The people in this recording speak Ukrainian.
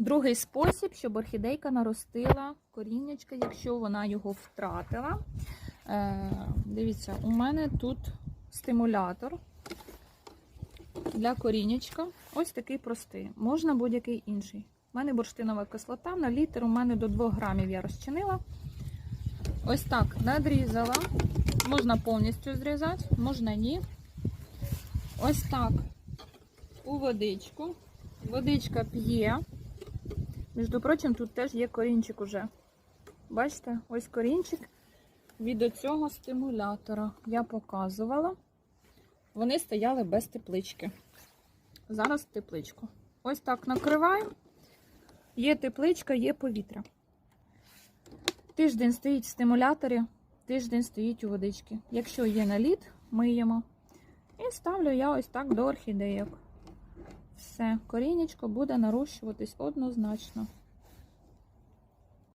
Другий спосіб, щоб орхідейка наростила коріннячка, якщо вона його втратила. Е, дивіться, у мене тут стимулятор для коріннячка. Ось такий простий. Можна будь-який інший. У мене бурштинова кислота на літр, у мене до 2 грамів я розчинила. Ось так надрізала. Можна повністю зрізати, можна ні. Ось так у водичку. Водичка п'є. Між прочим, тут теж є корінчик уже. Бачите, ось корінчик від цього стимулятора. Я показувала. Вони стояли без теплички. Зараз тепличку. Ось так накриваємо. Є тепличка, є повітря. Тиждень стоїть в стимуляторі, тиждень стоїть у водичці. Якщо є наліт, миємо. І ставлю я ось так до орхідейок. Все, корінечко буде нарощуватись однозначно.